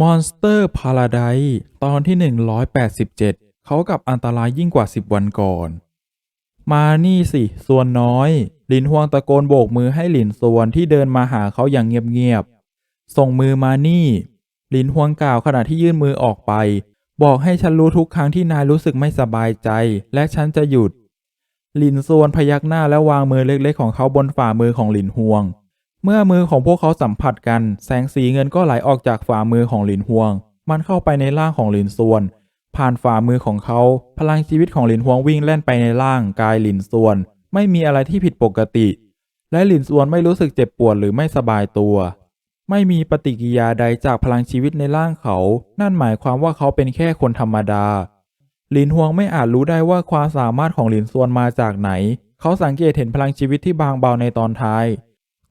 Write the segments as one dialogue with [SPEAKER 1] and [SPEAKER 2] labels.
[SPEAKER 1] Monster Paradise ตอนที่ 187 เขากับอันตรายยิ่งกว่า 10 วันก่อน มานี่สิ ส่วนน้อย หลินฮวงตะโกนโบกมือให้หลินส่วนที่เดินมาหาเขาอย่างเงียบๆ ส่งมือมานี่ หลินฮวงกล่าวขณะที่ยื่นมือออกไป บอกให้ฉันรู้ทุกครั้งที่นายรู้สึกไม่สบายใจ และฉันจะหยุด หลินส่วนพยักหน้าและวางมือเล็กๆของเขาบนฝ่ามือของหลินฮวง เมื่อมือของพวกเขาสัมผัสกัน แสงสีเงินก็ไหลออกจากฝ่ามือของหลินฮวง มันเข้าไปในร่างของหลินส่วน ผ่านฝ่ามือของเขา พลังชีวิตของหลินฮวงวิ่งแล่นไปในร่างกายหลินส่วน ไม่มีอะไรที่ผิดปกติ และหลินส่วนไม่รู้สึกเจ็บปวดหรือไม่สบายตัว ไม่มีปฏิกิยาใดจากพลังชีวิตในร่างเขา นั่นหมายความว่าเขาเป็นแค่คนธรรมดา หลินฮวงไม่อาจรู้ได้ว่าความสามารถของหลินส่วนมาจากไหน เขาสังเกตเห็นพลังชีวิตที่บางเบาในตอนท้าย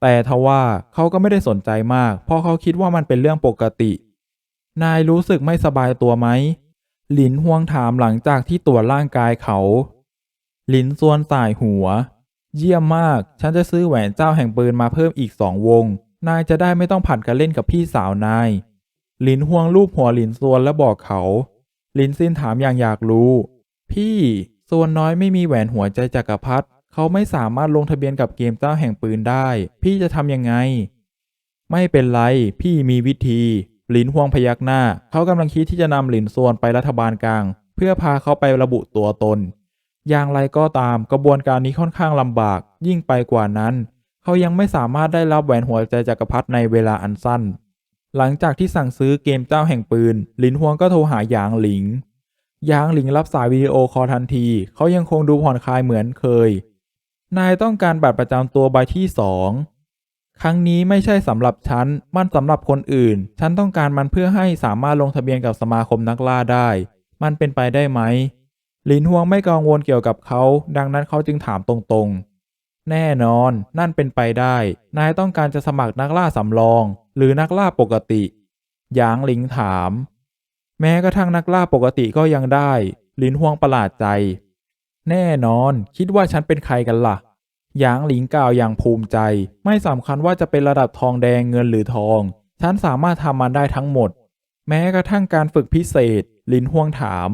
[SPEAKER 1] แต่ทว่าเขาก็ไม่ได้สนใจมาก เพราะเขาคิดว่ามันเป็นเรื่องปกติ นายรู้สึกไม่สบายตัวไหม หลินฮวงถามหลังจากที่ตรวจร่างกายเขา หลินส่วนสายหัว เยี่ยมมาก ฉันจะซื้อแหวนเจ้าแห่งปืนมาเพิ่มอีกสองวง นายจะได้ไม่ต้องผัดกันเล่นกับพี่สาวนาย หลินฮวงลูบหัวหลินส่วนและบอกเขา หลินซินถามอย่างอยากรู้ พี่ส่วนน้อยไม่มีแหวนหัวใจจักรพรรดิ เขาไม่สามารถลงทะเบียนกับเกมเจ้าแห่งปืนได้ พี่จะทำยังไง ไม่เป็นไร พี่มีวิธี หลินฮวงพยักหน้า เขากำลังคิดที่จะนำหลินส่วนไปรัฐบาลกลาง เพื่อพาเขาไประบุตัวตน อย่างไรก็ตามกระบวนการนี้ค่อนข้างลำบาก ยิ่งไปกว่านั้น เขายังไม่สามารถได้รับแหวนหัวใจจักรพรรดิในเวลาอันสั้น หลังจากที่สั่งซื้อเกมเจ้าแห่งปืน หลินฮวงก็โทรหาหยางหลิงหยางหลิงรับสายวิดีโอคอลทันที เขายังคงดูผ่อนคลายเหมือนเคย นายต้องการบัตรประจำตัวใบที่สองครั้งนี้ไม่ใช่สำหรับฉัน มันสำหรับคนอื่น ฉันต้องการมันเพื่อให้สามารถลงทะเบียนกับสมาคมนักล่าได้ มันเป็นไปได้ไหมหลินฮวงไม่กังวลเกี่ยวกับเขา ดังนั้นเขาจึงถามตรงๆ แน่นอน นั่นเป็นไปได้ นายต้องการจะสมัครนักล่าสำรอง หรือนักล่าปกติ หยางหลิงถาม แม้กระทั่งนักล่าปกติก็ยังได้หลินฮวงประหลาดใจ แน่นอน คิดว่าฉันเป็นใครกันล่ะ หยางหลิงกล่าวอย่างภูมิใจ ไม่สำคัญว่าจะเป็นระดับทองแดงเงินหรือทอง ฉันสามารถทำมันได้ทั้งหมด แม้กระทั่งการฝึกพิเศษหลินฮวงถาม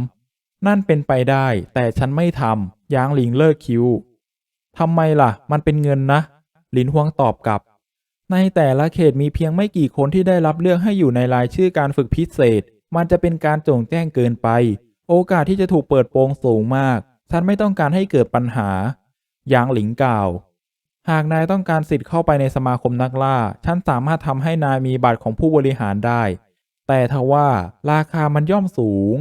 [SPEAKER 1] นั่นเป็นไปได้ แต่ฉันไม่ทำหยางหลิงเลิกคิ้วทำไมล่ะ มันเป็นเงินนะหลินฮวงตอบกลับ ในแต่ละเขตมีเพียงไม่กี่คนที่ได้รับเลือกให้อยู่ในรายชื่อการฝึกพิเศษ มันจะเป็นการโจงแจ้งเกินไป โอกาสที่จะถูกเปิดโปงสูงมาก ฉันไม่ต้องการให้เกิดปัญหา หยางหลิงกล่าว หากนายต้องการสิทธิ์เข้าไปในสมาคมนักล่า ฉันสามารถทำให้นายมีบัตรของผู้บริหารได้ แต่ทว่าราคามันย่อมสูง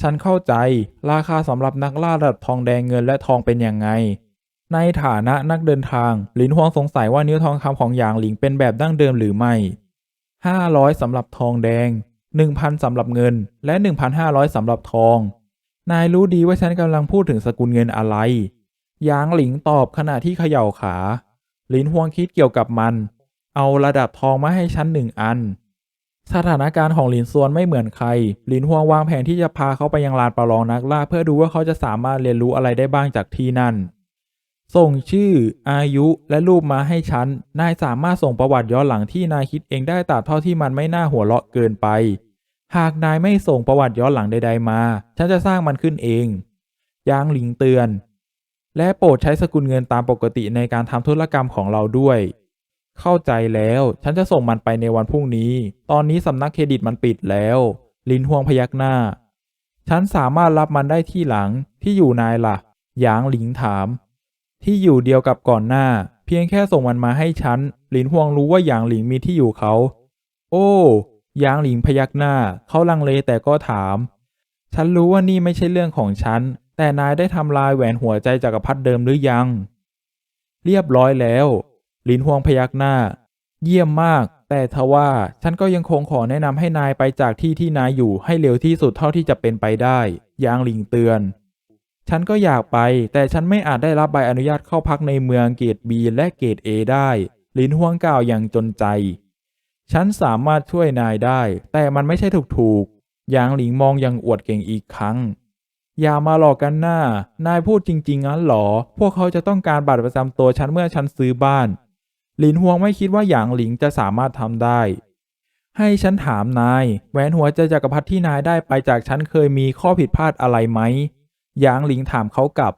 [SPEAKER 1] ฉันเข้าใจราคาสำหรับนักล่าระดับทองแดงเงินและทองเป็นอยังไง ในฐานะนักเดินทาง หลินฮวงสงสัยว่านิ้วทองคำของหยางหลิงเป็นแบบดั้งเดิมหรือไม่500สำหรับทองแดง1,000สำหรับเงิน และ1,500สำหรับทอง นายรู้ดีว่าฉันกำลังพูดถึงสกุลเงินอะไร ยางหลิงตอบขณะที่เขย่าขาหลินฮวงคิดเกี่ยวกับมัน เอาระดับทองมาให้ฉันหนึ่งอัน สถานการณ์ของหลินซวนไม่เหมือนใครหลินฮวงวางแผนที่จะพาเขาไปยังลานประลองนักล่าเพื่อดูว่าเขาจะสามารถเรียนรู้อะไรได้บ้างจากที่นั่น ส่งชื่อ อายุและรูปมาให้ฉัน นายสามารถส่งประวัติย้อนหลังที่นายคิดเองได้ตราบเท่าที่มันไม่น่าหัวเราะเกินไป หากนายไม่ส่งประวัติย้อนหลังใด ๆ มา ฉันจะสร้างมันขึ้นเองยางหลิงเตือน และโปรดใช้สกุลเงินตามปกติในการทำธุรกรรมของเราด้วย เข้าใจแล้ว ฉันจะส่งมันไปในวันพรุ่งนี้ ตอนนี้สำนักเครดิตมันปิดแล้ว ลินฮวงพยักหน้า ฉันสามารถรับมันได้ที่หลัง ที่อยู่นายละ่ะ หยางหลิงถาม ที่อยู่เดียวกับก่อนหน้า เพียงแค่ส่งมันมาให้ฉันหลินฮวงรู้ว่าหยางหลิงมีที่อยู่เขา โอ้หยางหลิงพยักหน้า เขาลังเลแต่ก็ถาม ฉันรู้ว่านี่ไม่ใช่เรื่องของฉัน แต่นายได้ทำลายแหวนหัวใจจักรพรรดิเดิมหรือยัง เรียบร้อยแล้ว ลินฮวงพยักหน้า เยี่ยมมาก แต่ทว่าฉันก็ยังคงขอแนะนำให้นายไปจากที่ที่นายอยู่ให้เร็วที่สุดเท่าที่จะเป็นไปได้ ยางหลิงเตือน ฉันก็อยากไป แต่ฉันไม่อาจได้รับใบอนุญาตเข้าพักในเมืองเกรด B และเกรด A ได้ ลินฮวงกล่าวอย่างจนใจ ฉันสามารถช่วยนายได้ แต่มันไม่ใช่ถูกๆยางหลิงมองอย่างอวดเก่งอีกครั้ง อย่ามาหลอกกันหน้า นายพูดจริงๆงั้นหรอ พวกเขาจะต้องการบัตรประจำตัวฉันเมื่อฉันซื้อบ้าน หลินฮวงไม่คิดว่าหยางหลิงจะสามารถทำได้ ให้ฉันถามนาย แหวนหัวใจจักรพรรดิที่นายได้ไปจากฉันเคยมีข้อผิดพลาดอะไรไหม หยางหลิงถามเขากลับ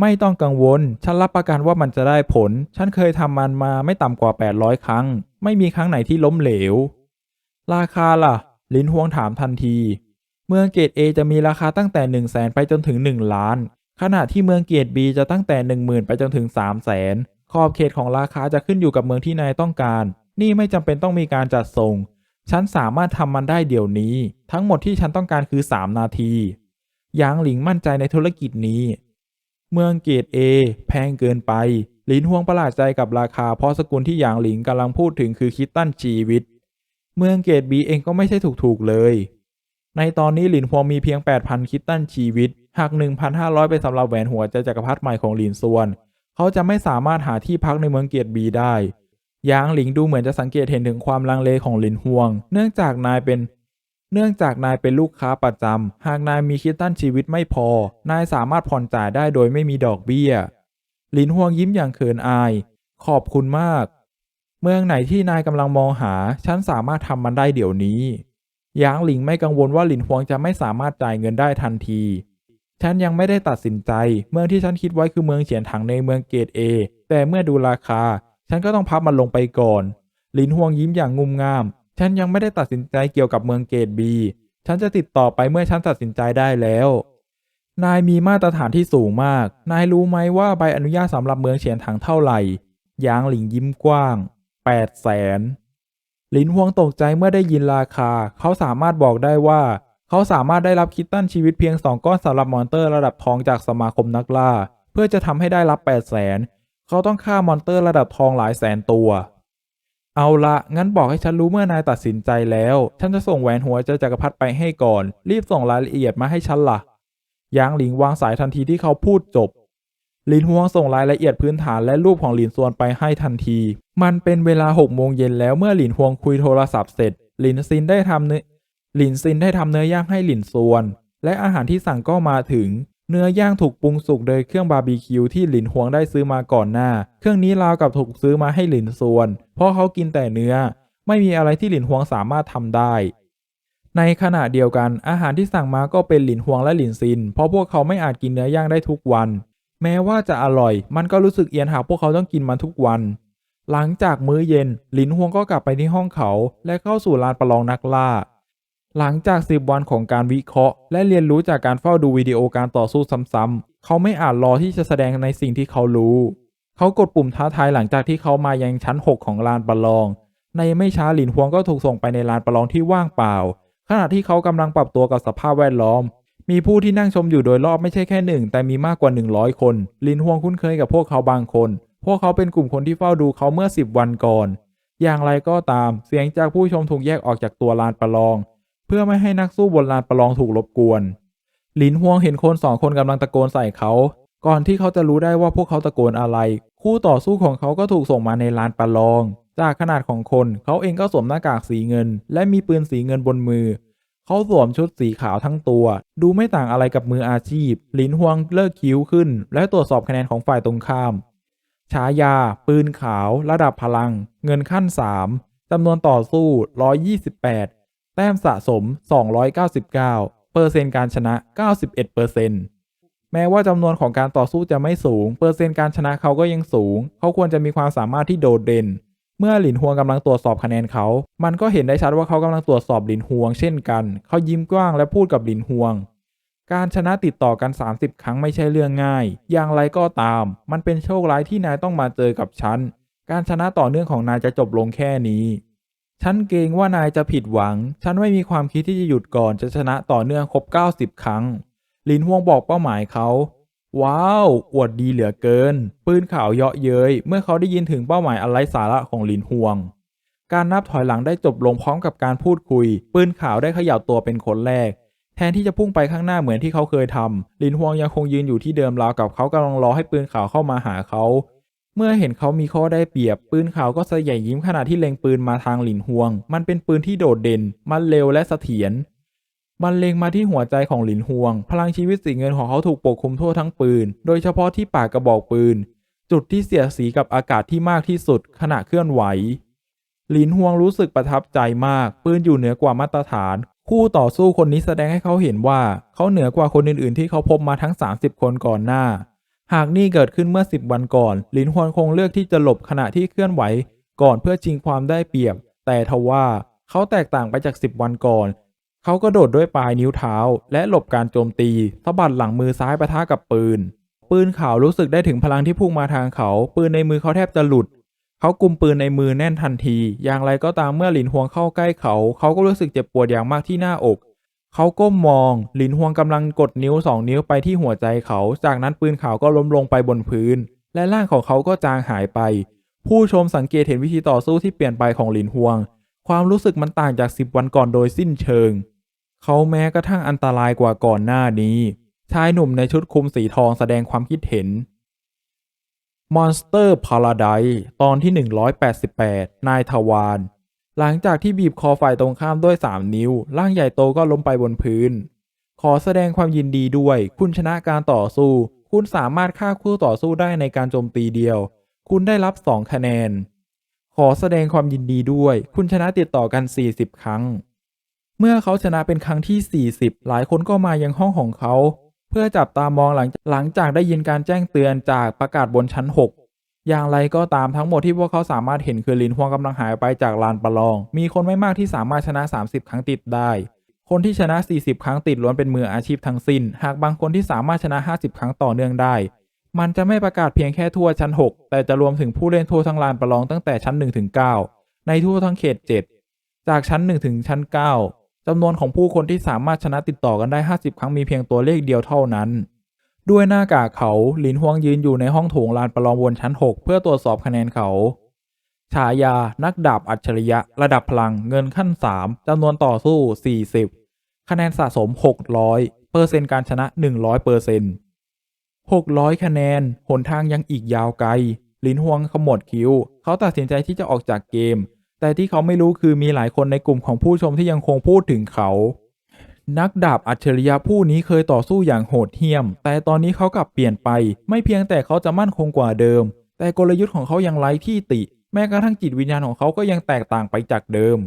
[SPEAKER 1] ไม่ต้องกังวล ฉันรับประกันว่ามันจะได้ผล ฉันเคยทำมันมาไม่ต่ำกว่า 800 ครั้ง ไม่มีครั้งไหนที่ล้มเหลว ราคาล่ะ ลินฮวงถามทันที เมืองเกรด A จะมีราคาตั้งแต่ 1 0 0 0 0แสนไปจนถึง 1 ล้าน ขณะที่เมืองเกรด B จะตั้งแต่ 10,000 ไปจนถึง 3 0 0แสนขอบเขตของราคาจะขึ้นอยู่กับเมืองที่นายต้องการ นี่ไม่จำเป็นต้องมีการจัดส่ง ฉันสามารถทำมันได้เดี๋ยวนี้ ทั้งหมดที่ฉันต้องการคือ 3 นาทีหยางหลิงมั่นใจในธุรกิจนี้ เมืองเกรด A แพงเกินไป หลินฮวงประหลาดใจกับราคาเพราะสกุลที่หยางหลิงกำลังพูดถึงคือคิตตันชีวิต เมืองเกรด B เองก็ไม่ใช่ถูกๆเลย ในตอนนี้หลินฮวงมีเพียง 8,000 คิตตันชีวิตหัก1,500ไปสำหรับแหวนหัวใจจักรพรรดิใหม่ของหลินซวน เขาจะไม่สามารถหาที่พักในเมืองเกรด B ได้หยางหลิงดูเหมือนจะสังเกตเห็นถึงความลังเลของหลินฮวง เนื่องจากนายเป็น เนื่องจากนายเป็นลูกค้าประจำ หากนายมีคิตตันชีวิตไม่พอ นายสามารถผ่อนจ่ายได้โดยไม่มีดอกเบี้ย หลินฮวงยิ้มอย่างเขินอาย ขอบคุณมาก เมืองไหนที่นายกำลังมองหา ฉันสามารถทำมันได้เดี๋ยวนี้ หยางหลิงไม่กังวลว่าหลินฮวงจะไม่สามารถจ่ายเงินได้ทันที ฉันยังไม่ได้ตัดสินใจ เมืองที่ฉันคิดไว้คือเมืองเฉียนถังในเมืองเกรดเอ แต่เมื่อดูราคา ฉันก็ต้องพับมันลงไปก่อน หลินฮวงยิ้มอย่างงุมงาม ฉันยังไม่ได้ตัดสินใจเกี่ยวกับเมืองเกรดบี ฉันจะติดต่อไปเมื่อฉันตัดสินใจได้แล้ว นายมีมาตรฐานที่สูงมาก นายรู้ไหมว่าใบอนุญาตสำหรับเมืองเฉียนถังเท่าไหร่ หยางหลิงยิ้มกว้างแปดแสน หลินฮวงตกใจเมื่อได้ยินราคา เขาสามารถบอกได้ว่า เขาสามารถได้รับคิตตันชีวิตเพียงสองก้อนสำหรับมอนเตอร์ระดับทองจากสมาคมนักล่า เพื่อจะทำให้ได้รับ 8 0 0แสนเขาต้องฆ่ามอนเตอร์ระดับทองหลายแสนตัว เอาละงั้นบอกให้ฉันรู้เมื่อนายตัดสินใจแล้ว ฉันจะส่งแหวนหัวใจจักรพรรดิไปให้ก่อน รีบส่งรายละเอียดมาให้ฉันละ่ะยางหลิงวางสายทันทีที่เขาพูดจบ ลินฮวงส่งรายละเอียดพื้นฐานและรูปของหลินซวนไปให้ทันที มันเป็นเวลาหกโมงเย็นแล้วเมื่อหลินฮวงคุยโทรศัพท์เสร็จ หลินซินได้ทำเนื้อหลินซินได้ทำเนื้อย่างให้หลินซวน และอาหารที่สั่งก็มาถึง เนื้อย่างถูกปรุงสุกโดยเครื่องบาร์บีคิวที่หลินฮวงได้ซื้อมาก่อนหน้า เครื่องนี้ราวกับถูกซื้อมาให้หลินซวน เพราะเขากินแต่เนื้อ ไม่มีอะไรที่หลินฮวงสามารถทำได้ในขณะเดียวกันอาหารที่สั่งมาก็เป็นหลินฮวงและหลินซิน เพราะพวกเขาไม่อาจกินเนื้อย่างได้ทุกวัน แม้ว่าจะอร่อย มันก็รู้สึกเอียนหากพวกเขาต้องกินมันทุกวัน หลังจากมื้อเย็น หลินฮวงก็กลับไปที่ห้องเขา และเข้าสู่ลานประลองนักล่า หลังจากสิบวันของการวิเคราะห์ และเรียนรู้จากการเฝ้าดูวิดีโอการต่อสู้ซ้ำๆ เขาไม่อาจรอที่จะแสดงในสิ่งที่เขารู้ เขากดปุ่มท้าทายหลังจากที่เขามายังชั้น 6 ของลานประลอง ในไม่ช้าหลินฮวงก็ถูกส่งไปในลานประลองที่ว่างเปล่า ขณะที่เขากำลังปรับตัวกับสภาพแวดล้อม มีผู้ที่นั่งชมอยู่โดยรอบไม่ใช่แค่หนึ่งแต่มีมากกว่า 100 คน ลินฮวงคุ้นเคยกับพวกเขาบางคน พวกเขาเป็นกลุ่มคนที่เฝ้าดูเขาเมื่อ 10 วันก่อน อย่างไรก็ตาม เสียงจากผู้ชมถูกแยกออกจากตัวลานประลอง เพื่อไม่ให้นักสู้บนลานประลองถูกรบกวน ลินฮวงเห็นคนสองคนกำลังตะโกนใส่เขา ก่อนที่เขาจะรู้ได้ว่าพวกเขาตะโกนอะไร คู่ต่อสู้ของเขาก็ถูกส่งมาในลานประลอง จากขนาดของคน เขาเองก็สวมหน้ากากสีเงิน และมีปืนสีเงินบนมือ เขาสวมชุดสีขาวทั้งตัว ดูไม่ต่างอะไรกับมืออาชีพ หลินฮวงเลิกคิ้วขึ้น และตรวจสอบคะแนนของฝ่ายตรงข้าม ฉายา ปืนขาว ระดับพลัง เงินขั้น 3จำนวนต่อสู้ 128 แต้มสะสม 299 เปอร์เซ็นต์การชนะ 91เปอร์เซ็นต์แม้ว่าจำนวนของการต่อสู้จะไม่สูง เปอร์เซ็นต์การชนะเขาก็ยังสูง เขาควรจะมีความสามารถที่โดดเด่น เมื่อหลินฮวงกำลังตรวจสอบคะแนนเขา มันก็เห็นได้ชัดว่าเขากำลังตรวจสอบหลินฮวงเช่นกัน เขายิ้มกว้างและพูดกับหลินฮวง การชนะติดต่อกัน 30 ครั้งไม่ใช่เรื่องง่าย อย่างไรก็ตาม มันเป็นโชคร้ายที่นายต้องมาเจอกับฉัน การชนะต่อเนื่องของนายจะจบลงแค่นี้ ฉันเกรงว่านายจะผิดหวัง ฉันไม่มีความคิดที่จะหยุดก่อนจะชนะต่อเนื่องครบ 90 ครั้ง หลินฮวงบอกเป้าหมายเขา ว้าว อวดดีเหลือเกิน ปืนข่าวเยาะเย้ยเมื่อเขาได้ยินถึงเป้าหมายอันไรสาระของหลินฮวง การนับถอยหลังได้จบลงพร้อมกับการพูดคุย ปืนขาวได้เขย่าตัวเป็นคนแรก แทนที่จะพุ่งไปข้างหน้าเหมือนที่เขาเคยทำลินฮวงยังคงยืนอยู่ที่เดิมราวกับเขากำลังรอให้ปืนขาวเข้ามาหาเขา เมื่อเห็นเขามีข้อได้เปรียบ ปืนขาวก็สยายยิ้มขณะที่เล็งปืนมาทางหลินฮวง มันเป็นปืนที่โดดเด่น มันเร็วและเสถียร มันเล็งมาที่หัวใจของหลินฮวง พลังชีวิตสีเงินของเขาถูกปกคลุมทั่วทั้งปืน โดยเฉพาะที่ปากกระบอกปืน จุดที่เสียดสีกับอากาศที่มากที่สุดขณะเคลื่อนไหว หลินฮวงรู้สึกประทับใจมาก ปืนอยู่เหนือกว่ามาตรฐาน คู่ต่อสู้คนนี้แสดงให้เขาเห็นว่า เขาเหนือกว่าคนอื่นๆ ที่เขาพบมาทั้ง 30 คนก่อนหน้า หากนี่เกิดขึ้นเมื่อ 10 วันก่อน หลินฮวงคงเลือกที่จะหลบขณะที่เคลื่อนไหว ก่อนเพื่อชิงความได้เปรียบ แต่ทว่าเขาแตกต่างไปจาก 10 วันก่อน เขากระโดดด้วยปลายนิ้วเท้า และหลบการโจมตีสะบัดหลังมือซ้ายปะทะกับปืน ปืนขาวรู้สึกได้ถึงพลังที่พุ่งมาทางเขา ปืนในมือเขาแทบจะหลุด เขากุมปืนในมือแน่นทันที อย่างไรก็ตามเมื่อหลินฮวงเข้าใกล้เขา เขาก็รู้สึกเจ็บปวดอย่างมากที่หน้าอก เขาก้มมอง หลินฮวงกำลังกดนิ้วสองนิ้วไปที่หัวใจเขา จากนั้นปืนขาวก็ล้มลงไปบนพื้น และร่างของเขาก็จางหายไป ผู้ชมสังเกตเห็นวิธีต่อสู้ที่เปลี่ยนไปของหลินฮวง ความรู้สึกมันต่างจากสิบวันก่อนโดยสิ้นเชิง เขาแม้กระทั่งอันตรายกว่าก่อนหน้านี้ ชายหนุ่มในชุดคลุมสีทองแสดงความคิดเห็น Monster Paradise ตอนที่ 188 นายทวารหลังจากที่บีบคอฝ่ายตรงข้ามด้วย 3 นิ้ว ร่างใหญ่โตก็ล้มไปบนพื้น ขอแสดงความยินดีด้วย คุณชนะการต่อสู้ คุณสามารถฆ่าคู่ต่อสู้ได้ในการโจมตีเดียว คุณได้รับ 2 คะแนน ขอแสดงความยินดีด้วย คุณชนะติดต่อกัน 40 ครั้ง เมื่อเขาชนะเป็นครั้งที่ 40 หลายคนก็มายังห้องของเขา เพื่อจับตามองหลังหลังจากได้ยินการแจ้งเตือนจากประกาศบนชั้น 6 อย่างไรก็ตามทั้งหมดที่พวกเขาสามารถเห็นคือลินฮวงกำลังหายไปจากลานประลอง มีคนไม่มากที่สามารถชนะ 30 ครั้งติดได้คนที่ชนะ 40 ครั้งติดล้วนเป็นมืออาชีพทั้งสิ้น หากบางคนที่สามารถชนะ 50 ครั้งต่อเนื่องได้ มันจะไม่ประกาศเพียงแค่ทั่วชั้น 6 แต่จะรวมถึงผู้เล่นทั่วทั้งลานประลองตั้งแต่ชั้น1ถึง9ในทั่วทั้งเขต 7 จากชั้น 1 ถึงชั้น 9จำนวนของผู้คนที่สามารถชนะติดต่อกันได้ 50 ครั้งมีเพียงตัวเลขเดียวเท่านั้น ด้วยหน้ากากเขาหลินฮวงยืนอยู่ในห้องโถงลานประลองบนชั้น 6 เพื่อตรวจสอบคะแนนเขา ฉายา นักดาบอัจฉริยะ ระดับพลัง เงินขั้น 3จำนวนต่อสู้ 40 คะแนนสะสม 600เปอร์เซ็นต์การชนะ 100เปอร์เซ็นต์ 600 คะแนน หนทางยังอีกยาวไกล ลินฮวงขมวดคิ้ว เขาตัดสินใจที่จะออกจากเกม แต่ที่เขาไม่รู้คือมีหลายคนในกลุ่มของผู้ชมที่ยังคงพูดถึงเขา นักดาบอัจฉริยะผู้นี้เคยต่อสู้อย่างโหดเหี้ยม แต่ตอนนี้เขากลับเปลี่ยนไป ไม่เพียงแต่เขาจะมั่นคงกว่าเดิม แต่กลยุทธ์ของเขายังไร้ที่ติ แม้กระทั่งจิตวิญญาณของเขาก็ยังแตกต่างไปจากเดิม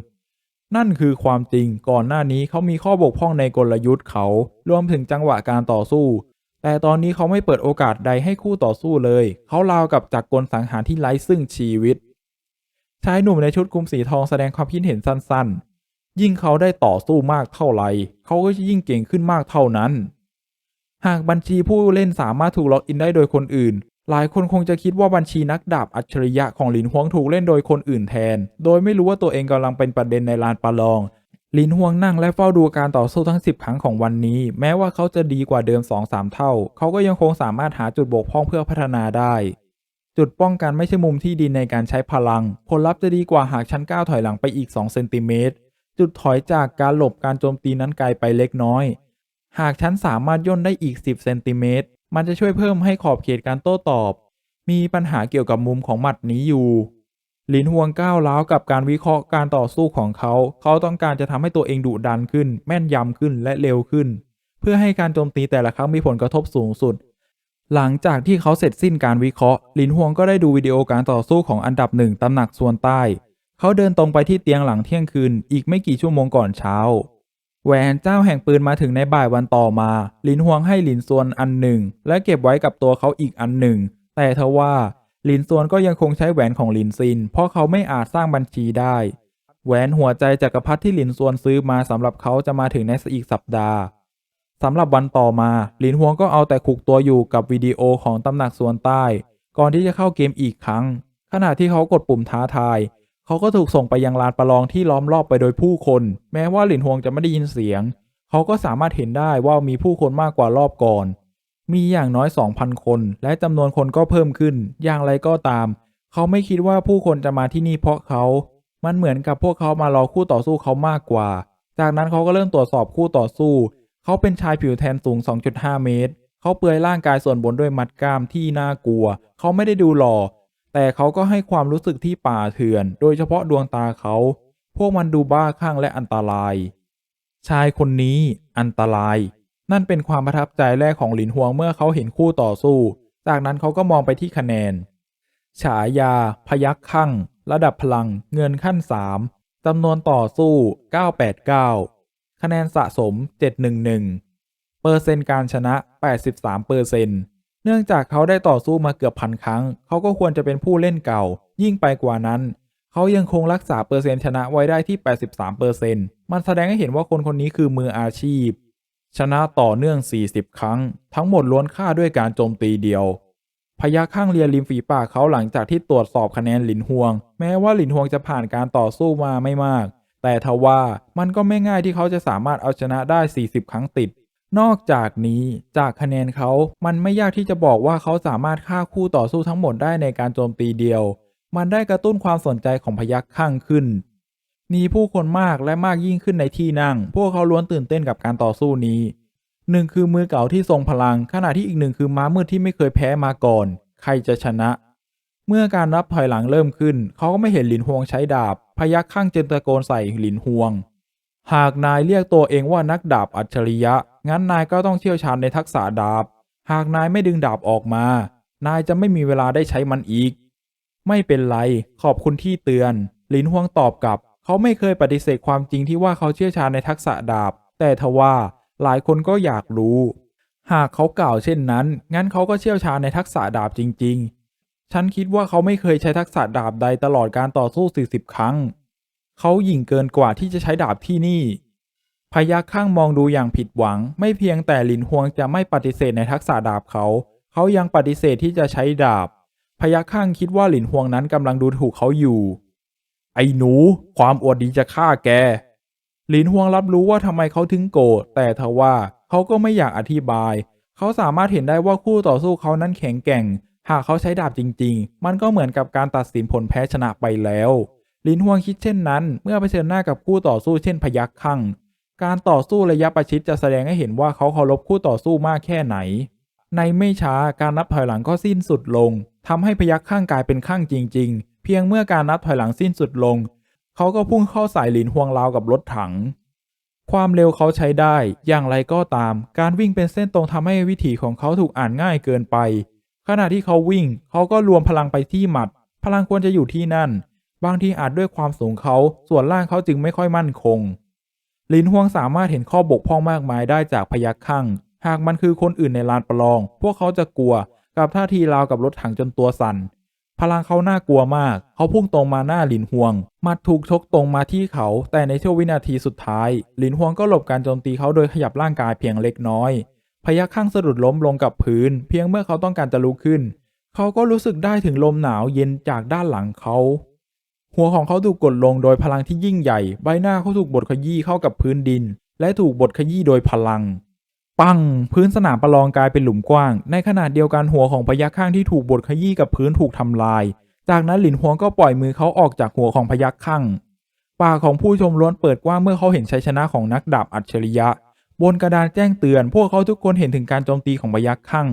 [SPEAKER 1] นั่นคือความจริงก่อนหน้านี้เขามีข้อบกพร่องในกลยุทธ์เขา รวมถึงจังหวะการต่อสู้ แต่ตอนนี้เขาไม่เปิดโอกาสใดให้คู่ต่อสู้เลย เขาราวกับจากกลสังหารที่ไร้ซึ่งชีวิต ชายหนุ่มในชุดคลุมสีทองแสดงความคิดเห็นสั้นๆ ยิ่งเขาได้ต่อสู้มากเท่าไหร่ เขาก็จะยิ่งเก่งขึ้นมากเท่านั้น หากบัญชีผู้เล่นสามารถถูกล็อกอินได้โดยคนอื่น หลายคนคงจะคิดว่าบัญชีนักดาบอัจฉริยะของหลินฮวงถูกเล่นโดยคนอื่นแทน โดยไม่รู้ว่าตัวเองกำลังเป็นประเด็นในลานประลอง ลินฮวงนั่งและเฝ้าดูการต่อสู้ทั้ง 10 ครั้งของวันนี้ แม้ว่าเขาจะดีกว่าเดิม 2-3 เท่า เขาก็ยังคงสามารถหาจุดบกพร่องเพื่อพัฒนาได้ จุดป้องกันไม่ใช่มุมที่ดีในการใช้พลัง ผลลัพธ์จะดีกว่าหากชั้นก้าวถอยหลังไปอีก 2 เซนติเมตร จุดถอยจากการหลบการโจมตีนั้นไกลไปเล็กน้อย หากชั้นสามารถย่นได้อีก 10 เซนติเมตร มันจะช่วยเพิ่มให้ขอบเขตการโต้ตอบ มีปัญหาเกี่ยวกับมุมของหมัดนี้อยู่ ลินฮวงก้าวร้าวกับการวิเคราะห์การต่อสู้ของเขา เขาต้องการจะทำให้ตัวเองดุดันขึ้น แม่นยำขึ้นและเร็วขึ้น เพื่อให้การโจมตีแต่ละครั้งมีผลกระทบสูงสุด หลังจากที่เขาเสร็จสิ้นการวิเคราะห์หลินฮวงก็ได้ดูวิดีโอการต่อสู้ของอันดับหนึ่งตำหนักส่วนใต้ เขาเดินตรงไปที่เตียงหลังเที่ยงคืน อีกไม่กี่ชั่วโมงก่อนเช้า แหวนเจ้าแห่งปืนมาถึงในบ่ายวันต่อมาหลินฮวงให้หลินซวนอันหนึ่ง และเก็บไว้กับตัวเขาอีกอันหนึ่ง แต่ทว่า หลินซวนก็ยังคงใช้แหวนของหลินซิน เพราะเขาไม่อาจสร้างบัญชีได้ แหวนหัวใจจักรพรรดิที่หลินซวนซื้อมาสำหรับเขาจะมาถึงในอีกสัปดาห์สำหรับวันต่อมา หลินฮวงก็เอาแต่ขุกตัวอยู่กับวิดีโอของตำหนักส่วนใต้ ก่อนที่จะเข้าเกมอีกครั้ง ขณะที่เขากดปุ่มท้าทาย เขาก็ถูกส่งไปยังลานประลองที่ล้อมรอบไปโดยผู้คน แม้ว่าหลินฮวงจะไม่ได้ยินเสียง เขาก็สามารถเห็นได้ว่ามีผู้คนมากกว่ารอบก่อน มีอย่างน้อย 2,000 คน และจำนวนคนก็เพิ่มขึ้น อย่างไรก็ตาม เขาไม่คิดว่าผู้คนจะมาที่นี่เพราะเขา มันเหมือนกับพวกเขามารอคู่ต่อสู้เขามากกว่า จากนั้นเขาก็เริ่มตรวจสอบคู่ต่อสู้ เขาเป็นชายผิวแทนสูง 2.5 เมตร เขาเปลือยร่างกายส่วนบนด้วยมัดกล้ามที่น่ากลัว เขาไม่ได้ดูหล่อ แต่เขาก็ให้ความรู้สึกที่ป่าเถื่อน โดยเฉพาะดวงตาเขา พวกมันดูบ้าคลั่งและอันตราย ชายคนนี้อันตราย นั่นเป็นความประทับใจแรกของหลินฮวงเมื่อเขาเห็นคู่ต่อสู้ จากนั้นเขาก็มองไปที่คะแนน ฉายา พยักข้างระดับพลัง เงินขั้น3จำนวนต่อสู้ 989 คะแนนสะสม 711 เปอร์เซ็นต์การชนะ 83เปอร์เซ็นต์เนื่องจากเขาได้ต่อสู้มาเกือบพันครั้ง เขาก็ควรจะเป็นผู้เล่นเก่า ยิ่งไปกว่านั้น เขายังคงรักษาเปอร์เซ็นต์ชนะไว้ได้ที่ 83เปอร์เซ็นต์มันแสดงให้เห็นว่าคนคนนี้คือมืออาชีพ ชนะต่อเนื่อง 40 ครั้ง ทั้งหมดล้วนค่าด้วยการโจมตีเดียว พยักข้างเรียนริมฝีปากเขาหลังจากที่ตรวจสอบคะแนนหลินฮวง แม้ว่าหลินฮวงจะผ่านการต่อสู้มาไม่มาก แต่ทว่ามันก็ไม่ง่ายที่เขาจะสามารถเอาชนะได้ 40 ครั้งติด นอกจากนี้จากคะแนนเขา มันไม่ยากที่จะบอกว่าเขาสามารถฆ่าคู่ต่อสู้ทั้งหมดได้ในการโจมตีเดียว มันได้กระตุ้นความสนใจของพยักข้างขึ้น มีผู้คนมากและมากยิ่งขึ้นในที่นั่ง พวกเขาล้วนตื่นเต้นกับการต่อสู้นี้หนึ่งคือมือเก่าที่ทรงพลัง ขณะที่อีกหนึ่งคือม้ามืดที่ไม่เคยแพ้มาก่อน ใครจะชนะ เมื่อการนับถอยหลังเริ่มขึ้น เขาก็ไม่เห็นหลินฮวงใช้ดาบ พยักข้างจึงตะโกนใส่หลินฮวง หากนายเรียกตัวเองว่านักดาบอัจฉริยะ งั้นนายก็ต้องเชี่ยวชาญในทักษะดาบ หากนายไม่ดึงดาบออกมา นายจะไม่มีเวลาได้ใช้มันอีก ไม่เป็นไร ขอบคุณที่เตือน หลินฮวงตอบกลับ เขาไม่เคยปฏิเสธความจริงที่ว่าเขาเชี่ยวชาญในทักษะดาบ แต่ทว่าหลายคนก็อยากรู้ หากเขากล่าวเช่นนั้น งั้นเขาก็เชี่ยวชาญในทักษะดาบจริง ๆ ฉันคิดว่าเขาไม่เคยใช้ทักษะดาบใดตลอดการต่อสู้ 40 ครั้ง เขาหยิ่งเกินกว่าที่จะใช้ดาบที่นี่ พยักข้างมองดูอย่างผิดหวัง ไม่เพียงแต่หลินฮวงจะไม่ปฏิเสธในทักษะดาบเขา เขายังปฏิเสธที่จะใช้ดาบ พยักข้างคิดว่าหลินฮวงนั้นกำลังดูถูกเขาอยู่ ไอ้หนู ความอวดดีจะฆ่าแก หลินฮวงรับรู้ว่าทำไมเขาถึงโกรธ แต่ทว่าเขาก็ไม่อยากอธิบาย เขาสามารถเห็นได้ว่าคู่ต่อสู้เขานั้นแข็งแกร่ง หากเขาใช้ดาบจริง ๆ มันก็เหมือนกับการตัดสินผลแพ้ชนะไปแล้ว ลินฮวงคิดเช่นนั้น เมื่อเผชิญหน้ากับคู่ต่อสู้เช่นพยักข้างการต่อสู้ระยะประชิดจะแสดงให้เห็นว่าเขาเคารพคู่ต่อสู้มากแค่ไหน ในไม่ช้าการนับถอยหลังก็สิ้นสุดลงทำให้พยักข้างกลายเป็นข้างจริง ๆ เพียงเมื่อการนับถอยหลังสิ้นสุดลง เขาก็พุ่งเข้าใส่หลินฮวงราวกับรถถัง ความเร็วเขาใช้ได้ อย่างไรก็ตาม การวิ่งเป็นเส้นตรงทำให้วิถีของเขาถูกอ่านง่ายเกินไป ขณะที่เขาวิ่ง เขาก็รวมพลังไปที่หมัด พลังควรจะอยู่ที่นั่น บางทีอาจด้วยความสูงเขา ส่วนล่างเขาจึงไม่ค่อยมั่นคงลินฮวงสามารถเห็นข้อบกพร่องมากมายได้จากพยักข้างหากมันคือคนอื่นในลานประลอง พวกเขาจะกลัวกับท่าทีราวกับรถถังจนตัวสั่น พลังเขาน่ากลัวมาก เขาพุ่งตรงมาหน้าหลินฮวง มัดถูกชกตรงมาที่เขา แต่ในช่วงวินาทีสุดท้ายหลินฮวงก็หลบการโจมตีเขาโดยขยับร่างกายเพียงเล็กน้อย พยักข้างสะดุดล้มลงกับพื้น เพียงเมื่อเขาต้องการจะลุกขึ้น เขาก็รู้สึกได้ถึงลมหนาวเย็นจากด้านหลังเขา หัวของเขาถูกกดลงโดยพลังที่ยิ่งใหญ่ ใบหน้าเขาถูกบดขยี้เข้ากับพื้นดิน และถูกบดขยี้โดยพลัง ปัง พื้นสนามประลองกลายเป็นหลุมกว้าง ในขณะเดียวกันหัวของพยักข้างที่ถูกบดขยี้กับพื้นถูกทำลาย จากนั้นหลินฮวงก็ปล่อยมือเขาออกจากหัวของพยักข้างปากของผู้ชมล้วนเปิดกว้างเมื่อเขาเห็นชัยชนะของนักดาบอัจฉริยะ บนกระดานแจ้งเตือน พวกเขาทุกคนเห็นถึงการโจมตีของพยักข้าง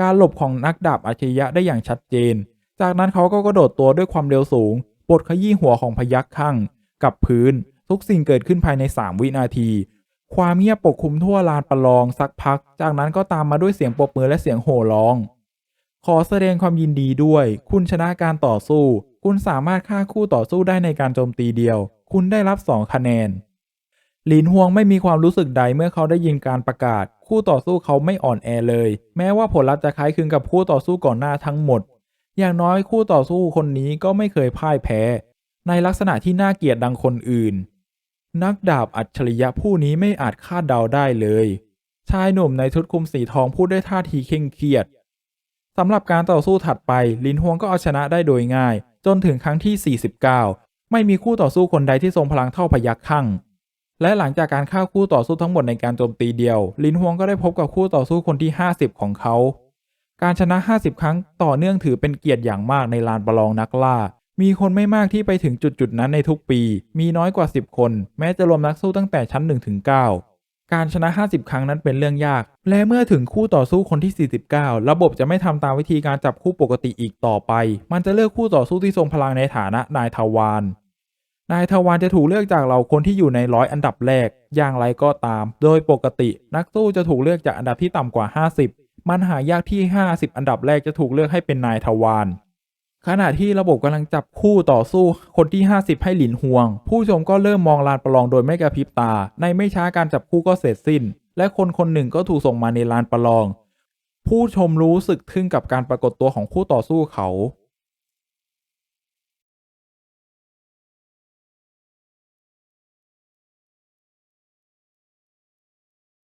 [SPEAKER 1] การหลบของนักดาบอัจฉริยะได้อย่างชัดเจน จากนั้นเขาก็กระโดดตัวด้วยความเร็วสูงบดขยี้หัวของพยักข้างกับพื้น ทุกสิ่งเกิดขึ้นภายใน 3 วินาที ความเงียบปกคลุมทั่วลานประลองสักพัก จากนั้นก็ตามมาด้วยเสียงปรบมือและเสียงโห่ร้อง ขอแสดงความยินดีด้วย คุณชนะการต่อสู้ คุณสามารถฆ่าคู่ต่อสู้ได้ในการโจมตีเดียว คุณได้รับ 2 คะแนน หลินฮวงไม่มีความรู้สึกใดเมื่อเขาได้ยินการประกาศ คู่ต่อสู้เขาไม่อ่อนแอเลย แม้ว่าผลลัพธ์จะคล้ายคลึงกับคู่ต่อสู้ก่อนหน้าทั้งหมด อย่างน้อยคู่ต่อสู้คนนี้ก็ไม่เคยพ่ายแพ้ ในลักษณะที่น่าเกลียดดังคนอื่น นักดาบอัจฉริยะผู้นี้ไม่อาจคาดเดาได้เลย ชายหนุ่มในชุดคลุมสีทองพูดด้วยท่าทีเคร่งเครียดสำหรับการต่อสู้ถัดไป ลินฮวงก็เอาชนะได้โดยง่าย จนถึงครั้งที่ 49 ไม่มีคู่ต่อสู้คนใดที่ทรงพลังเท่าพยักข้างและหลังจากการฆ่าคู่ต่อสู้ทั้งหมดในการโจมตีเดียว ลินฮวงก็ได้พบกับคู่ต่อสู้คนที่ 50 ของเขา การชนะ 50 ครั้งต่อเนื่องถือเป็นเกียรติอย่างมากในลานประลองนักล่า มีคนไม่มากที่ไปถึงจุดจุดๆนั้นในทุกปี มีน้อยกว่า 10 คน แม้จะรวมนักสู้ตั้งแต่ชั้น1ถึง9การชนะ 50 ครั้งนั้นเป็นเรื่องยาก และเมื่อถึงคู่ต่อสู้คนที่ 49 ระบบจะไม่ทำตามวิธีการจับคู่ปกติอีกต่อไป มันจะเลือกคู่ต่อสู้ที่ทรงพลังในฐานะนายทวารนายทวารจะถูกเลือกจากเหล่าคนที่อยู่ในร้อยอันดับแรก อย่างไรก็ตาม โดยปกติ นักสู้จะถูกเลือกจากอันดับที่ต่ำกว่า 50 มันหายากที่ 50 อันดับแรกจะถูกเลือกให้เป็นนายทวาร ขณะที่ระบบกำลังจับคู่ต่อสู้คนที่ 50 ให้หลินห่วง ผู้ชมก็เริ่มมองลานประลองโดยไม่กระพริบตา ในไม่ช้าการจับคู่ก็เสร็จสิ้น และคนคนหนึ่งก็ถูกส่งมาในลานประลอง ผู้ชมรู้สึกทึ่งกับการปรากฏตัวของคู่ต่อสู้เขา